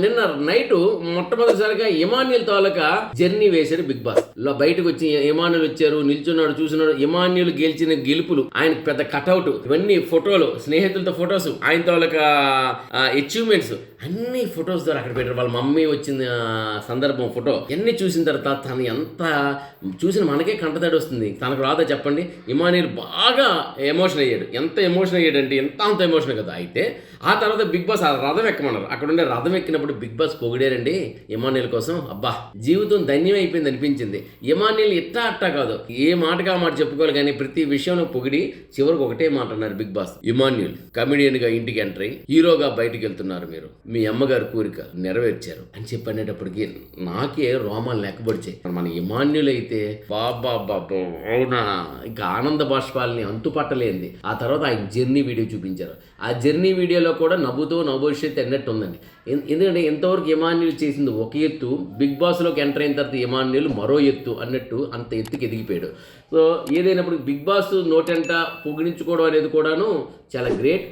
నిన్న నైట్ మొట్టమొదటిసారిగా ఇమాన్యుల్ తాలూకా జర్నీ వేశారు బిగ్ బాస్. లో బయటకు వచ్చి ఇమాన్యుల్ వచ్చారు నిల్చున్నాడు చూస్తున్నాడు ఇమాన్యుల్ గెలిచిన గెలుపులు ఆయన పెద్ద కటౌట్ ఇవన్నీ ఫోటోలు స్నేహితులతో ఫొటోస్ ఆయన తాలూకా అచీవ్మెంట్స్ అన్ని ఫొటోస్ ద్వారా అక్కడ పెట్టారు. వాళ్ళ మమ్మీ వచ్చిన సందర్భం ఫోటో ఎన్ని చూసిన తర్వాత తను ఎంత చూసిన మనకే కంటతడి వస్తుంది. తనకు రాదా చెప్పండి? ఇమాన్యుల్ బాగా ఎమోషన్ అయ్యాడు. ఎంత ఎమోషన్ అయ్యాడు అంటే ఎంత అంత ఎమోషన్ కదా. అయితే ఆ తర్వాత బిగ్ బాస్ ఆ రథం ఎక్కమన్నారు. అక్కడ ఉండే రథం ఎక్కినప్పుడు బిగ్ బాస్ పొగిడారండి ఇమానుయల్ కోసం. అబ్బా జీవితం ధన్యం అయిపోయింది అనిపించింది. ఇమానుయల్ ఇట్టా అట్టా కాదు. ఏ మాటగా మాట చెప్పుకోవాలి కానీ ప్రతి విషయంలో పొగిడి చివరికి ఒకటే మాట అన్నారు బిగ్ బాస్. ఇమాన్యుల్ కమెడియన్గా ఇంటికి ఎంట్రీ హీరోగా బయటికి వెళ్తున్నారు మీరు. మీ అమ్మగారు కోరిక నెరవేర్చారు అని చెప్పి అనేటప్పటికి నాకే రోమాలు లెక్కబడిచాయి. మన ఇమాన్యుల్ అయితే బాబా బాబా అవునా? ఇంకా ఆనంద బాష్పాలని అంతుపట్టలేంది. ఆ తర్వాత ఆయన జర్నీ వీడియో చూపించారు. ఆ జర్నీ వీడియోలో కూడా నవ్వుతూ నవ్వుషిత్ అన్నట్టు ఉందండి. ఎందుకంటే ఎందుకంటే ఎంతవరకు ఇమాన్యుల్ చేసింది ఒక ఎత్తు బిగ్ బాస్లోకి ఎంటర్ అయిన తర్వాత ఇమాన్యుల్ మరో ఎత్తు అన్నట్టు అంత ఎత్తుకి ఎదిగిపోయాడు. సో ఏదైనప్పుడు బిగ్ బాస్ నోటంట పొగిడించుకోవడం అనేది కూడాను చాలా గ్రేట్.